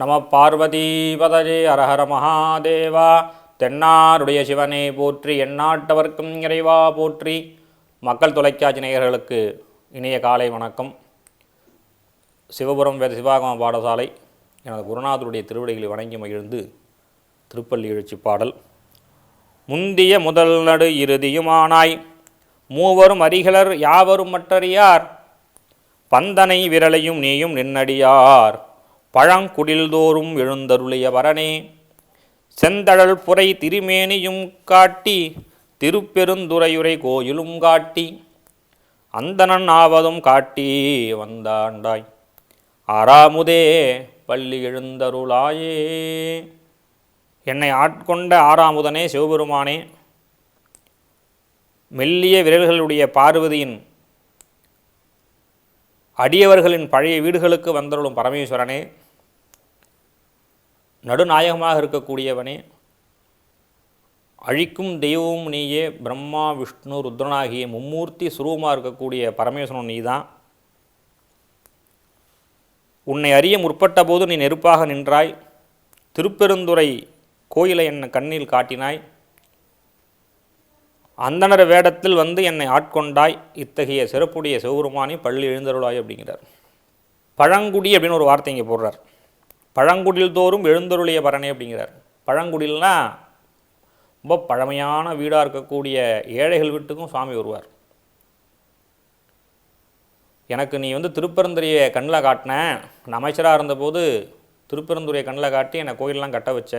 நம பார்வதீபதே அரஹர மகாதேவா. தென்னாருடைய சிவனை போற்றி எந்நாட்டவர்க்கும் இறைவா போற்றி. மக்கள் தொலைக்காட்சி நேயர்களுக்கு இனிய காலை வணக்கம். சிவபுரம் வேத சிவாகம பாடசாலை எனது குருநாதருடைய திருவிடைகளை வணங்கி மகிழ்ந்து திருப்பள்ளி எழுச்சி பாடல். முந்திய முதல் நடு இறுதியுமானாய் மூவரும் அரிகலர் யாவரும் மற்றறியார்? பந்தனை விரலையும் நீயும் நின்னடியார். பழங்குடில்தோறும் எழுந்தருளிய வரனே. செந்தழல் புரை திருமேனியும் காட்டி திருப்பெருந்துறையுரை கோயிலும் காட்டி அந்தனன் ஆவதும் காட்டி வந்தாண்டாய். ஆறாமுதே பள்ளி எழுந்தருளாயே. என்னை ஆட்கொண்ட ஆறாமுதனே சிவபெருமானே. மெல்லிய விரல்களுடைய பார்வதியின் அடியவர்களின் பழைய வீடுகளுக்கு வந்தருளும் பரமேஸ்வரனே நடுநாயகமாக இருக்கக்கூடியவனே அழிக்கும் தெய்வமும் நீயே பிரம்மா விஷ்ணு ருத்ரனாகிய மும்மூர்த்தி சுரூபமாக இருக்கக்கூடிய பரமேஸ்வரன் நீதான். உன்னை அறிய முற்பட்ட போது நீ நெருப்பாக நின்றாய் திருப்பெருந்துறை கோயிலை என்னை கண்ணில் காட்டினாய். அந்தணர் வேடத்தில் வந்து என்னை ஆட்கொண்டாய் இத்தகைய சிறப்புடைய சிவபெருமானி பள்ளி எழுந்தருளாய் அப்படிங்கிறார். பழங்குடி அப்படின்னு ஒரு வார்த்தை இங்கே போடுறார். பழங்குடில் தோறும் எழுந்தருளிய பரணே அப்படிங்கிறார். பழங்குடில்னா ரொம்ப பழமையான வீடாக இருக்கக்கூடிய ஏழைகள் வீட்டுக்கும் சுவாமி வருவார். எனக்கு நீ வந்து திருப்பெருந்துறையை கண்ணில் காட்டின நான் அமைச்சராக இருந்தபோது திருப்பெருந்துறையை கண்ணில் காட்டி என்னை கோயிலெலாம் கட்ட வச்ச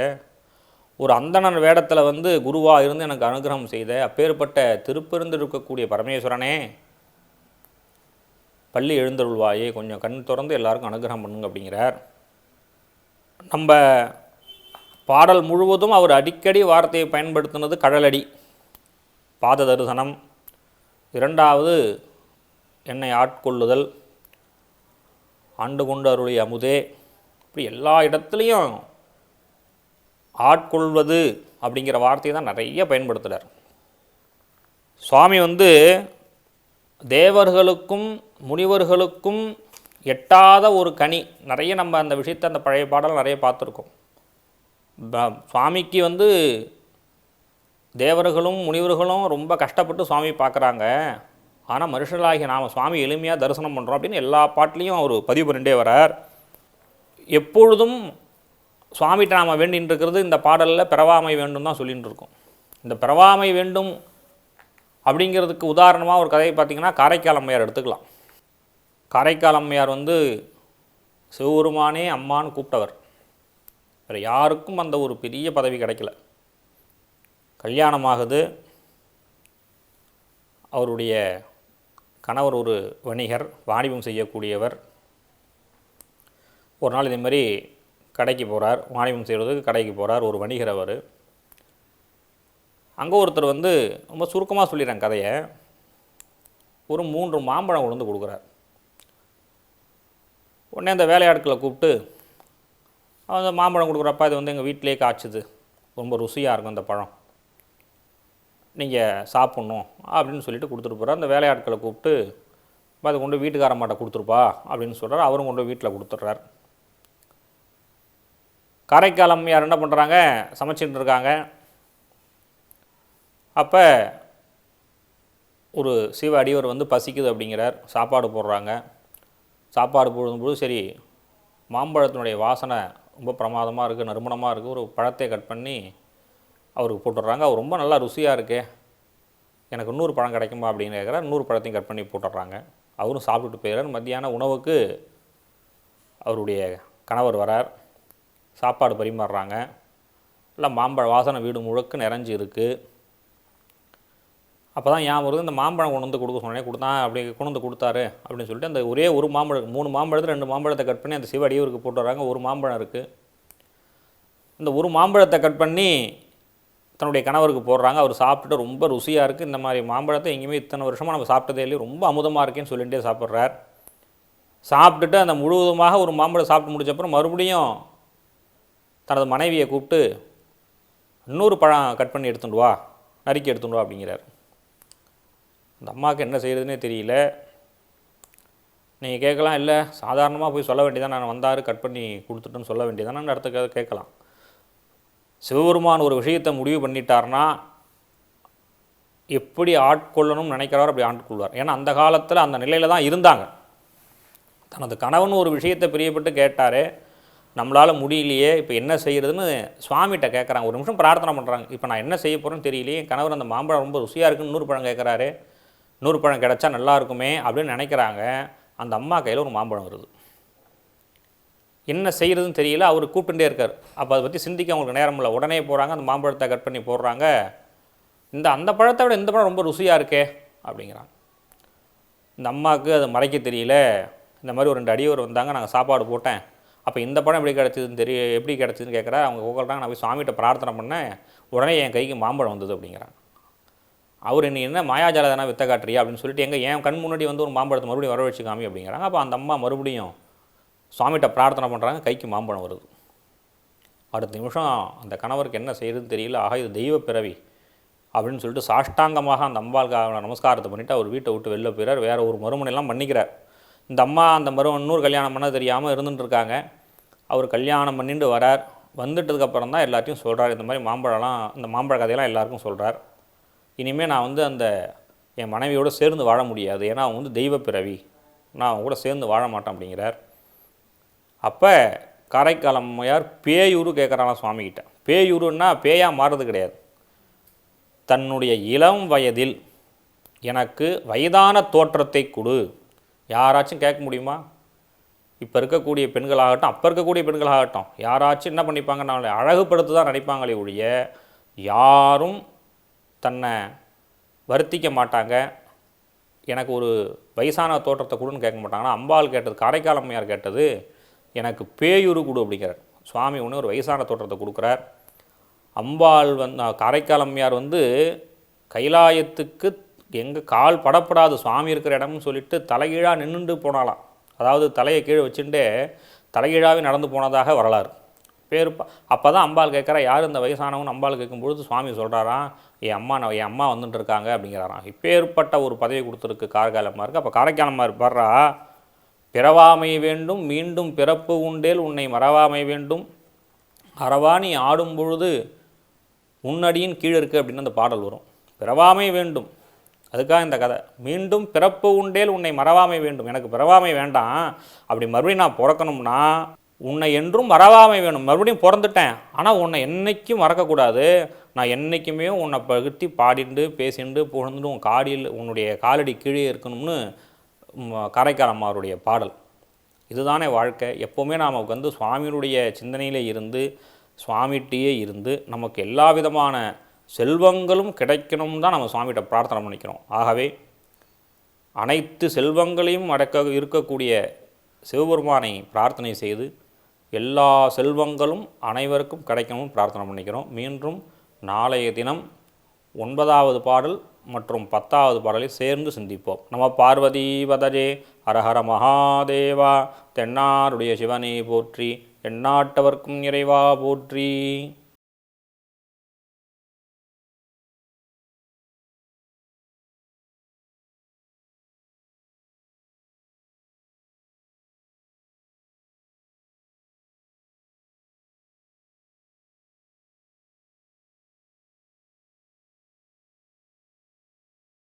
ஒரு அந்தணன் வேடத்தில் வந்து குருவாக இருந்து எனக்கு அனுகிரகம் செய்த அப்பேற்பட்ட திருப்பெருந்து இருக்கக்கூடிய பரமேஸ்வரனே பள்ளி எழுந்தருள்வாயே கொஞ்சம் கண் திறந்து எல்லாருக்கும் அனுகிரகம் பண்ணுங்க அப்படிங்கிறார். நம்ம பாடல் முழுவதும் அவர் அடிக்கடி வார்த்தையை பயன்படுத்தினது கடலடி பாத தரிசனம் இரண்டாவது என்னை ஆட்கொள்ளுதல் ஆண்டு கொண்டு அருளி அமுதே இப்படி எல்லா இடத்துலையும் ஆட்கொள்வது அப்படிங்கிற வார்த்தையை தான் நிறைய பயன்படுத்துகிறார் சுவாமி வந்து தேவர்களுக்கும் முனிவர்களுக்கும் எட்டாத ஒரு கனி நிறைய நம்ம அந்த விஷயத்தை அந்த பழைய பாடல் நிறைய பார்த்துருக்கோம். சுவாமிக்கு வந்து தேவர்களும் முனிவர்களும் ரொம்ப கஷ்டப்பட்டு சுவாமி பார்க்குறாங்க. ஆனால் மனுஷர்களாகிய நாம் சுவாமி எளிமையாக தரிசனம் பண்ணுறோம் அப்படின்னு எல்லா பாட்டிலையும் அவர் பதிவு பண்ணிட்டே வரார். எப்பொழுதும் சுவாமிகிட்ட நாம் வேண்டின்னு இருக்கிறது இந்த பாடலில் பிறவாமை வேண்டும் தான் சொல்லிகிட்டு இருக்கோம் இந்த பிறவாமை வேண்டும் அப்படிங்கிறதுக்கு உதாரணமாக ஒரு கதையை பார்த்தீங்கன்னா காரைக்கால் அம்மையார் எடுத்துக்கலாம். காரைக்கால் அம்மையார் வந்து சிவபெருமானே அம்மான்னு கூப்பிட்டவர். வேறு யாருக்கும் அந்த ஒரு பெரிய பதவி கிடைக்கல. கல்யாணமாகுது. அவருடைய கணவர் ஒரு வணிகர் வாணிபம் செய்யக்கூடியவர். ஒரு நாள் இதேமாதிரி கடைக்கு போகிறார் வாணிபம் செய்கிறதுக்கு கடைக்கு போகிறார் ஒரு வணிகர் அவர். அங்கே ஒருத்தர் வந்து ரொம்ப சுருக்கமாக சொல்லிடுறாங்க கதையை. ஒரு மூன்று மாம்பழம் கொண்டு வந்து கொடுக்குறார். உடனே அந்த வேலையாட்களை கூப்பிட்டு அந்த மாம்பழம் கொடுக்குறப்ப இது வந்து எங்கள் வீட்டிலே காய்ச்சுது. ரொம்ப ருசியாக இருக்கும் அந்த பழம். நீங்கள் சாப்பிட்ணும் அப்படின்னு சொல்லிட்டு கொடுத்துட்டு போகிறார் அந்த வேலையாட்களை கூப்பிட்டு "அப்பா, அதை கொண்டு வீட்டுக்காரம்மாட்ட கொடுத்துருப்பா அப்படின்னு சொல்கிறார் அவரும் கொண்டு வீட்டில் கொடுத்துட்றார். காரைக்கால் அம்மையார் என்ன பண்ணுறாங்க சமைச்சிட்டு இருக்காங்க. அப்போ ஒரு சிவ அடியவர் வந்து பசிக்குது அப்படிங்கிறார். சாப்பாடு போடுறாங்க. சாப்பாடு போடும்போது சரி மாம்பழத்தினுடைய வாசனை ரொம்ப பிரமாதமாக இருக்குது நறுமணமாக இருக்குது ஒரு பழத்தை கட் பண்ணி அவருக்கு போட்டுடுறாங்க. அவர் ரொம்ப நல்லா ருசியாக இருக்கே. எனக்கு நூறு பழம் கிடைக்குமா அப்படின்னு கேட்குறாரு நூறு பழத்தையும் கட் பண்ணி போட்டுடுறாங்க. அவரும் சாப்பிட்டுட்டு போயிடுறார். மத்தியான உணவுக்கு அவருடைய கணவர் வரார். சாப்பாடு பரிமாறுறாங்க. எல்லாம் மாம்பழ வாசனை வீடு முழுக்க நிறைஞ்சு இருக்குது அப்போ தான் ஞாபகம் வருது இந்த மாம்பழம் கொண்டு வந்து கொடுக்க சொன்னேன் கொடுத்தான் அப்படி கொண்டு வந்து கொடுத்தாரு அப்படின்னு சொல்லிட்டு அந்த ஒரே ஒரு மாம்பழம் மூணு மாம்பழத்தில் ரெண்டு மாம்பழத்தை கட் பண்ணி அந்த சிவ அடியூருக்கு போட்டு வராங்க ஒரு மாம்பழம் இருக்குது இந்த ஒரு மாம்பழத்தை கட் பண்ணி தன்னுடைய கணவருக்கு போடுறாங்க அவர் சாப்பிட்டுட்டு ரொம்ப ருசியாக இருக்குது இந்த மாதிரி மாம்பழத்தை எங்கேயுமே இத்தனை வருஷமாக நம்ம சாப்பிட்டதே இல்லையே ரொம்ப அமுதமாக இருக்கேன்னு சொல்லிகிட்டே சாப்பிட்றார். சாப்பிட்டுட்டு அந்த முழுவதுமாக ஒரு மாம்பழம் சாப்பிட்டு முடிச்சப்பறம் மறுபடியும் தனது மனைவியை கூப்பிட்டு இன்னொரு பழம் கட் பண்ணி எடுத்துட்டு வா நறுக்கி எடுத்துட்டு வா அப்படிங்கிறார். அந்த அம்மாவுக்கு என்ன செய்கிறதுனே தெரியல. நீங்கள் கேட்கலாம் இல்லை சாதாரணமாக போய் சொல்ல வேண்டியதான் நான் வந்தார் கட் பண்ணி கொடுத்துட்டுன்னு சொல்ல வேண்டியதானு அடுத்த கேட்கலாம். சிவபெருமான் ஒரு விஷயத்தை முடிவு பண்ணிட்டார்னா எப்படி ஆட்கொள்ளணும்னு நினைக்கிறாரோ அப்படி ஆட்கொள்வார் ஏன்னா அந்த காலத்தில் அந்த நிலையில் தான் இருந்தாங்க. தனது கணவன் ஒரு விஷயத்தை பிரியப்பட்டு கேட்டாரே. நம்மளால் முடியலையே இப்போ என்ன செய்கிறதுன்னு சுவாமிகிட்ட கேட்குறாங்க ஒரு நிமிஷம் பிரார்த்தனை பண்ணுறாங்க இப்போ நான் என்ன செய்ய போகிறேன்னு தெரியலையே என் கணவர் அந்த மாம்பழம் ரொம்ப ருசியாக இருக்குன்னு நூறு பழம் கேட்குறாரு நூறு பழம் கிடச்சா நல்லா இருக்குமே அப்படின்னு நினைக்கிறாங்க. அந்த அம்மா கையில் ஒரு மாம்பழம் வருது. என்ன செய்கிறதுன்னு தெரியல அவர் கூப்பிட்டுட்டே இருக்கார். அப்போ அதை பற்றி சிந்திக்க அவங்களுக்கு நேரம் இல்லை. உடனே போகிறாங்க அந்த மாம்பழத்தை கட் பண்ணி போடுறாங்க. இந்த அந்த பழத்தை விட இந்த பழம் ரொம்ப ருசியாக இருக்கே அப்படிங்கிறாங்க. இந்த அம்மாவுக்கு அது மறைக்க தெரியல. இந்த மாதிரி ஒரு ரெண்டு அடியவர் வந்தாங்க நாங்கள் சாப்பாடு போட்டேன். அப்போ இந்த படம் எப்படி கிடச்சிதுன்னு தெரிய எப்படி கிடச்சிதுன்னு கேட்குறா அவங்க கூப்பிட்றாங்க நான் போய் சாமிகிட்ட பிரார்த்தனை பண்ணேன். உடனே என் கைக்கு மாம்பழம் வந்தது அப்படிங்கிறாங்க. அவர் நீ என்ன மாயாஜாலதானா வித்த காட்டுறியா? அப்படின்னு சொல்லிட்டு எங்கள் என் கண் முன்னாடி வந்து ஒரு மாம்பழத்தை மறுபடியும் வரவழைச்சு காமி அப்படிங்கிறாங்க. அப்போ அந்த அம்மா மறுபடியும் சுவாமிகிட்ட பிரார்த்தனை பண்ணுறாங்க கைக்கு மாம்பழம் வருது. அடுத்த நிமிஷம் அந்த கணவருக்கு என்ன செய்யுதுன்னு தெரியல. ஆக இது தெய்வ பிறவி அப்படின்னு சொல்லிட்டு சாஷ்டாங்கமாக அந்த அம்பாளுக்கு நமஸ்காரத்தை பண்ணிவிட்டு அவர் வீட்டை விட்டு வெளில போயிறார். வேறு ஒரு மறுமனையெல்லாம் பண்ணிக்கிறார். இந்த அம்மா அந்த மரும இன்னொரு கல்யாணம் பண்ண தெரியாமல் இருந்துட்டு இருக்காங்க அவர் கல்யாணம் பண்ணிட்டு வரார். வந்துட்டதுக்கப்புறம் தான் எல்லாத்தையும் சொல்கிறார் இந்த மாதிரி மாம்பழம்லாம் இந்த மாம்பழ கதையெல்லாம் எல்லாருக்கும் சொல்கிறார் இனிமேல் நான் வந்து அந்த என் மனைவியோடு சேர்ந்து வாழ முடியாது. ஏன்னா அவங்க வந்து தெய்வ பிறவி. நான் அவங்க கூட சேர்ந்து வாழ மாட்டேன் அப்படிங்கிறார். அப்போ காரைக்கால் அம்மையார் பேயூரு கேட்குறாங்க சுவாமிகிட்ட. பேயூருன்னா பேயாக மாறுறது கிடையாது. தன்னுடைய இளம் வயதில் எனக்கு வயதான தோற்றத்தை கொடு. யாராச்சும் கேட்க முடியுமா? இப்போ இருக்கக்கூடிய பெண்களாகட்டும் அப்போ இருக்கக்கூடிய பெண்களாகட்டும் யாராச்சும் என்ன பண்ணிப்பாங்க நம்மளை தான் நினைப்பாங்களே ஒழிய யாரும் தன்னை வருத்திக்க மாட்டாங்க. எனக்கு ஒரு வயசான தோற்றத்தை கொடுன்னு கேட்க மாட்டாங்கன்னா அம்பாள் கேட்டது காரைக்கால் அம்மையார் கேட்டது எனக்கு பேயுரு கொடு அப்படிங்கிறார். சுவாமி ஒன்று ஒரு வயசான தோற்றத்தை கொடுக்குறார். அம்பாள் வந்து காரைக்கால் அம்மையார் வந்து கைலாயத்துக்கு எங்கே கால் படப்படாது சுவாமி இருக்கிற இடம்னு சொல்லிட்டு தலைகீழாக நின்றுண்டு போனாலாம் அதாவது தலையை கீழே வச்சுட்டு தலைகீழாவே நடந்து போனதாக வரலாறு. பேர் அப்போ தான் அம்பாள் கேட்குறா யார் இந்த வயசானவன் அம்பாள் கேட்கும்பொழுது சுவாமி சொல்கிறாராம் என் அம்மா நான் என் அம்மா வந்துட்டு இருக்காங்க அப்படிங்கிறாராம். இப்பேற்பட்ட ஒரு பதவி கொடுத்துருக்கு காரைக்காலம்மா இருக்குது அப்போ காரைக்காலம்மா பாடுறா பிறவாமை வேண்டும் மீண்டும் பிறப்பு உண்டேல் உன்னை மறவாமை வேண்டும். அறவாணி ஆடும் பொழுது உன்னடியின் கீழே இருக்குது அப்படின்னு அந்த பாடல் வரும். பிறவாமை வேண்டும் அதுக்காக இந்த கதை. மீண்டும் பிறப்பு உண்டேல் உன்னை மறவாமை வேண்டும். எனக்கு பிறவாமை வேண்டாம். அப்படி மறுபடியும் நான் பிறக்கணும்னா உன்னை என்றும் மறவாமை வேணும். மறுபடியும் பிறந்துட்டேன். ஆனால் உன்னை என்றைக்கும் மறக்கக்கூடாது. நான் என்றைக்குமே உன்னை பகுத்தி பாடிண்டு பேசிண்டு புகழ்ந்துட்டு உன் காடியில் உன்னுடைய காலடி கீழே இருக்கணும்னு ம், பாடல். இதுதானே வாழ்க்கை. எப்போவுமே நாம் வந்து சுவாமியினுடைய சிந்தனையிலே இருந்து சுவாமிகிட்டேயே இருந்து நமக்கு எல்லா விதமான செல்வங்களும் கிடைக்கணும் தான் நம்ம சுவாமிகிட்ட பிரார்த்தனை பண்ணிக்கிறோம். ஆகவே அனைத்து செல்வங்களையும் அடக்க இருக்கக்கூடிய சிவபெருமானை பிரார்த்தனை செய்து எல்லா செல்வங்களும் அனைவருக்கும் கிடைக்கணும் பிரார்த்தனை பண்ணிக்கிறோம். மீண்டும் நாளைய தினம் ஒன்பதாவது பாடல் மற்றும் பத்தாவது பாடலை சேர்ந்து சிந்திப்போம். நம பார்வதி வதஜே ஹரஹர மகாதேவா தென்னாருடைய சிவனை போற்றி எண்ணாட்டவர்க்கும் இறைவா போற்றி.